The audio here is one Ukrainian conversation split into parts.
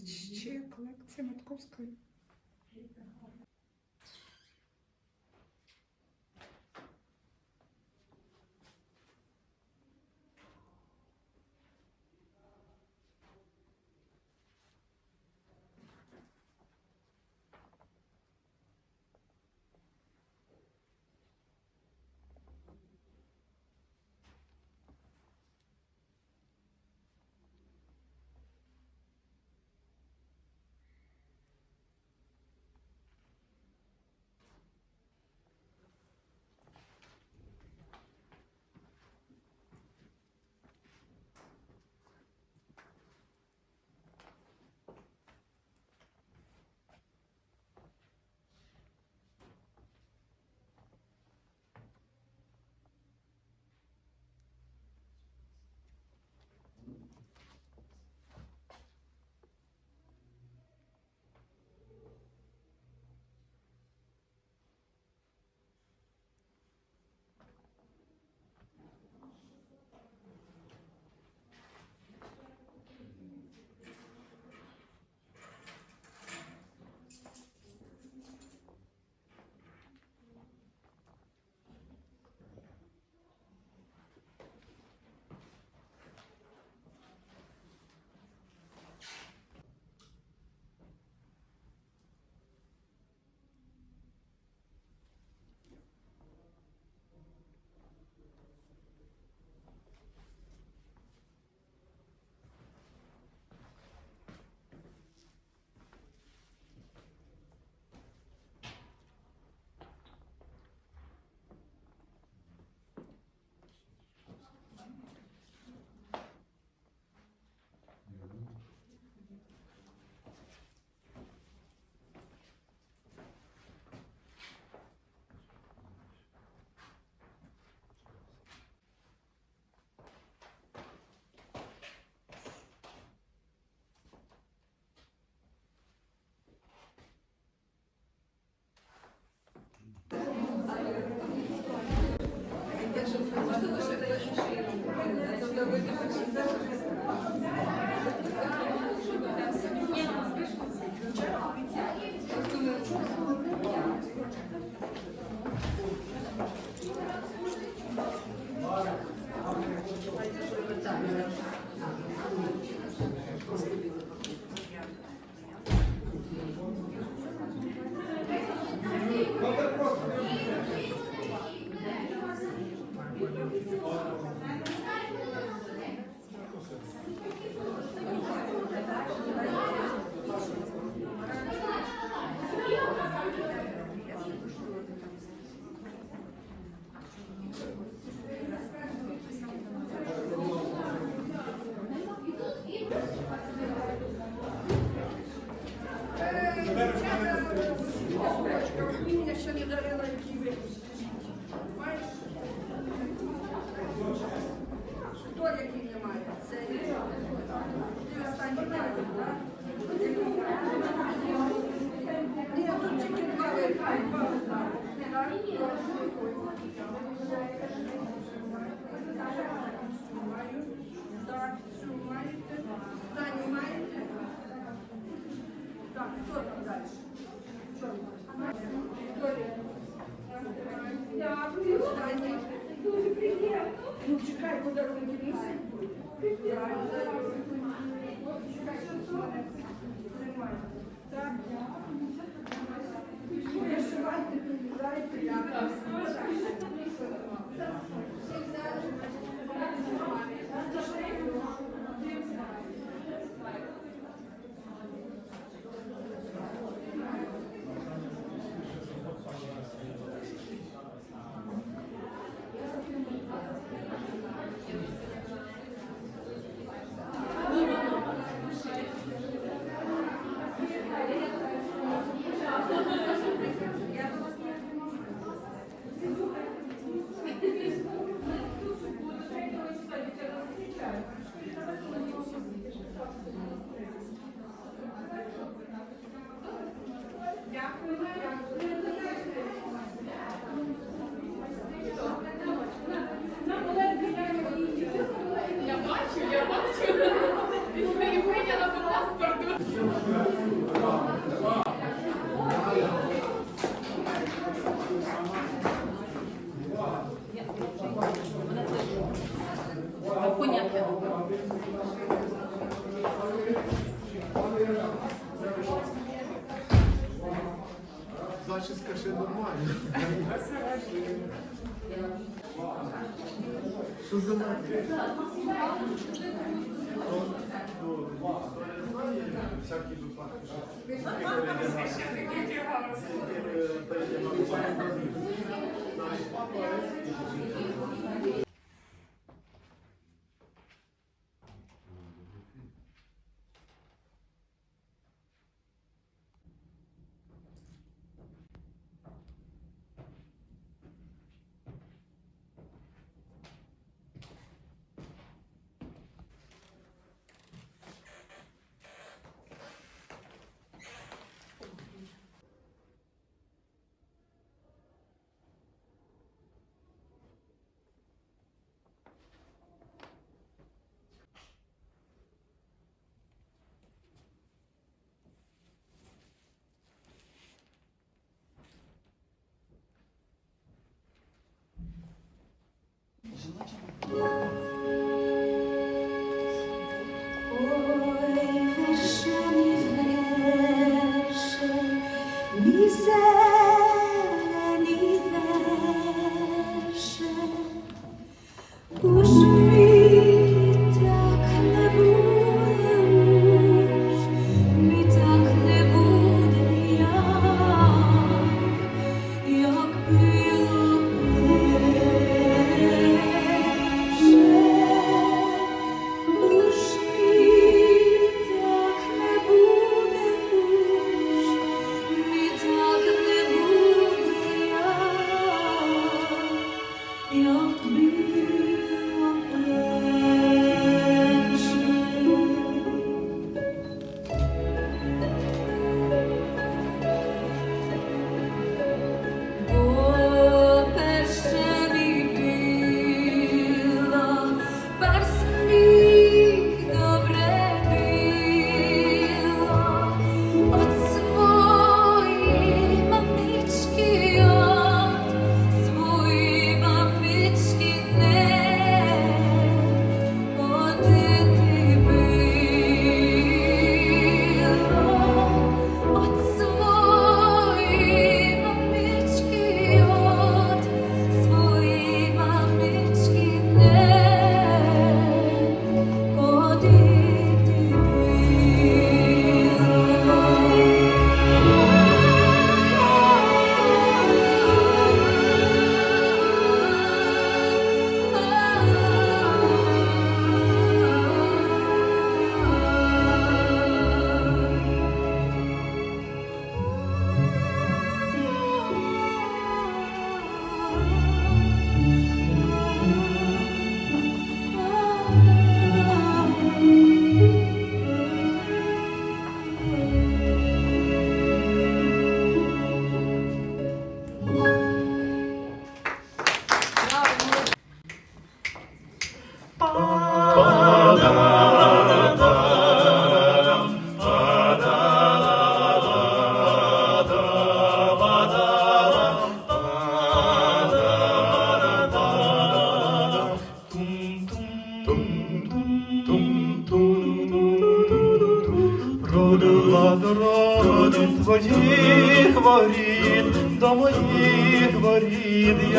Це ще колекція Матковської. Дякую. Маю. Так, цю маєте. Так, хто там далі? Вікторія. Дякую. Останній. Дуже приємно. Ну, чекай, подарунки мусять бути. Чекай, що це? Тримай. Так. Thank you.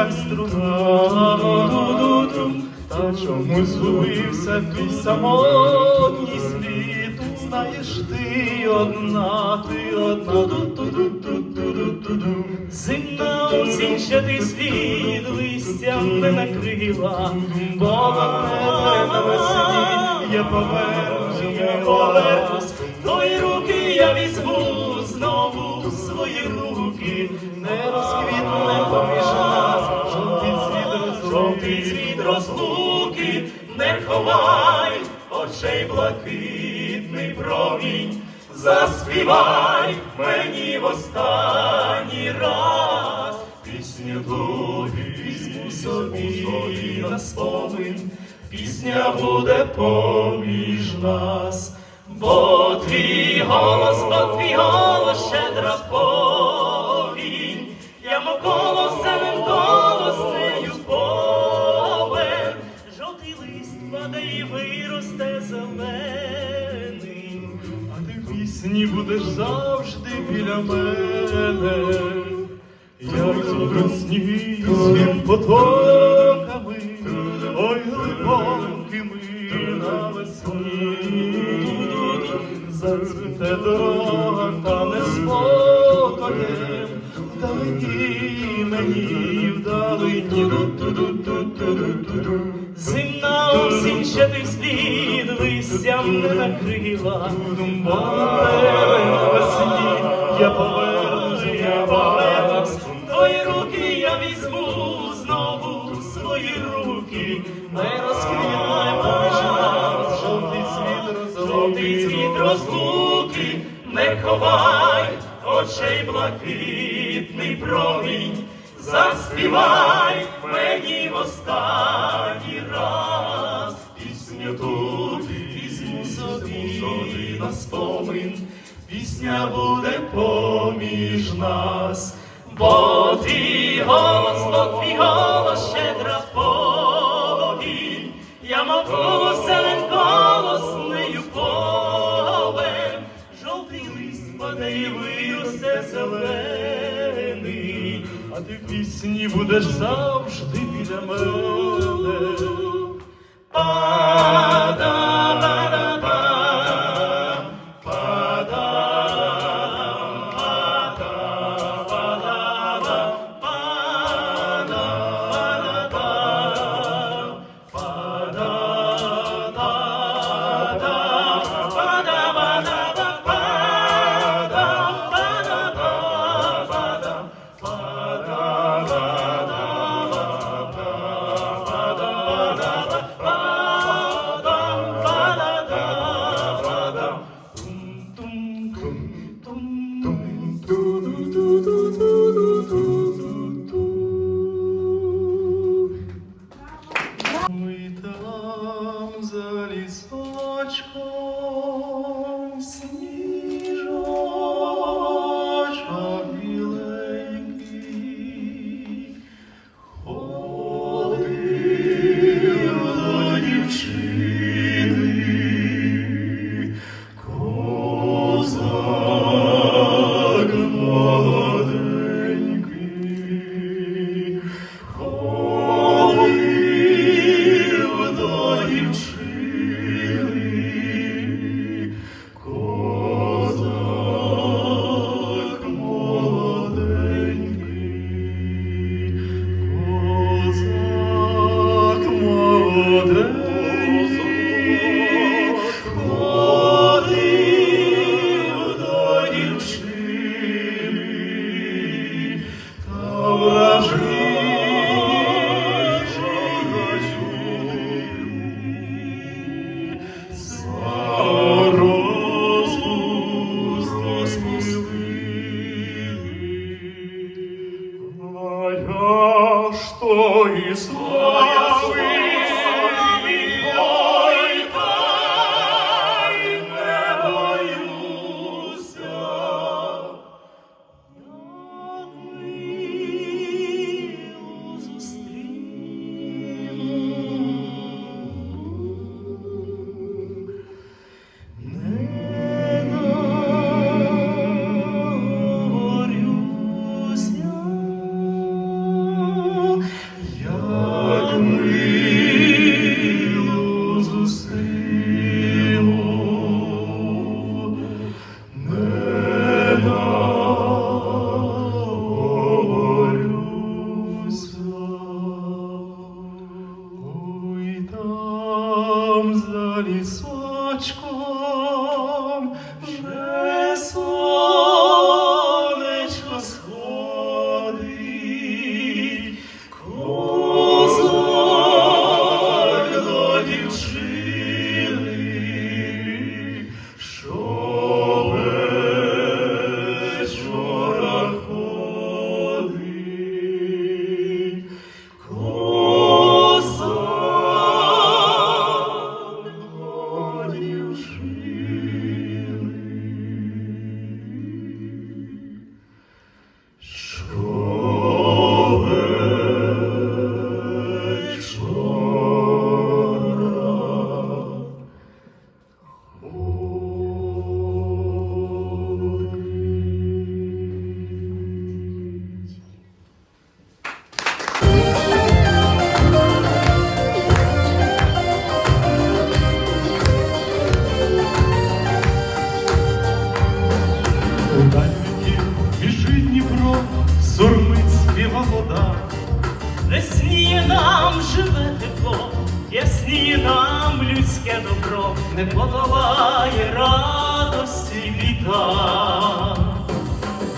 Як струна. Та чому згубився твій самотній світ? Знаєш ти одна, ти одна. Зимна осінь ще ти світ листям не накрила, бо тебе на весні я повернусь, я повернусь, твої руки я візьму знову свої руки, не розквітне ховай очей блакитний промінь, заспівай мені в останній раз. Пісню тобі, візьму собі на спомин, пісня буде поміж нас, бо твій голос, бо твій голос щедра повінь, я мов пісні будеш завжди біля мене. як Росні світ потоками, ой, глибокими навесні. Зацвіте дорога та не спокоєм, вдалині мені, вдалині. Зимна осінь ще ти слід листям не накрила, на спомин, пісня буде поміж нас, бо твій голос, бо твій голос щедра повінь, я мов гусенин голоснею полем, жовтий лист паде виросте зелений, а ти в пісні будеш завжди біля мене. Не подолає радості літа.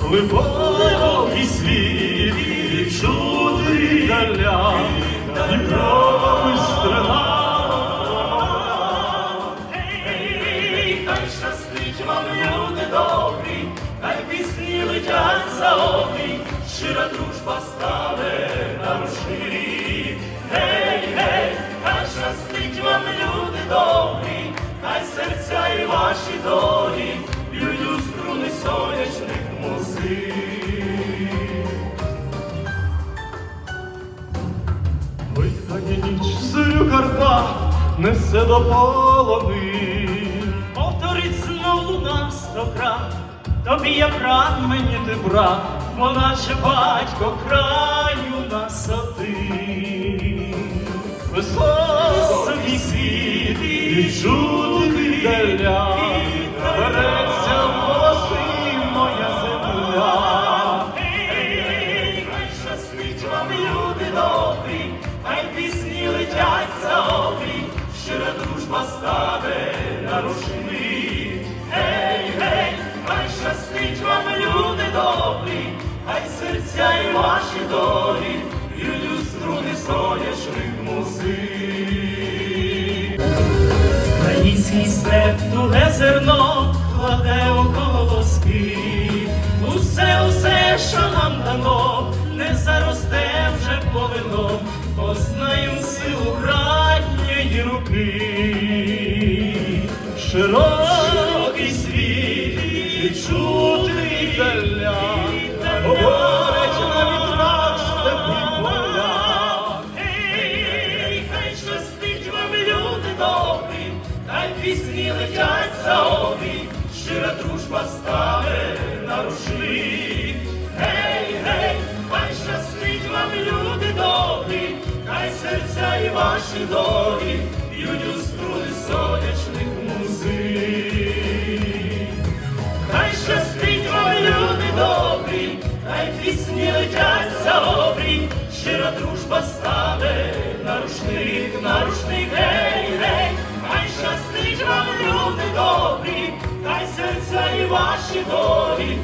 Глибокий світ відчути даля, Дніпро вистрела. Ей, хай щастить вам, люди добрі, хай пісні летять за обрій, щира дружба стане на хай серця і ваші долі, б'ють струни сонячних музик. Вигає ніч зорю Карпат, несе до полони. Повторить знов луна стократ, тобі я брат, мені ти брат, бо наче батько краю нас один. Високий світ і чути даля, Український степ туге зерно кладе около лоски. Усе, усе, що нам дано, не заросте вже полином, познаєм силу братньої руки. Широкий і ваші долі б'ють у струни сонячних музик. Хай щастить вам, люди добрі, хай пісні летять за обрій, щира дружба стане на рушник, на рушник, гей, гей, хай щастить вам, люди добрі, хай серця і ваші долі,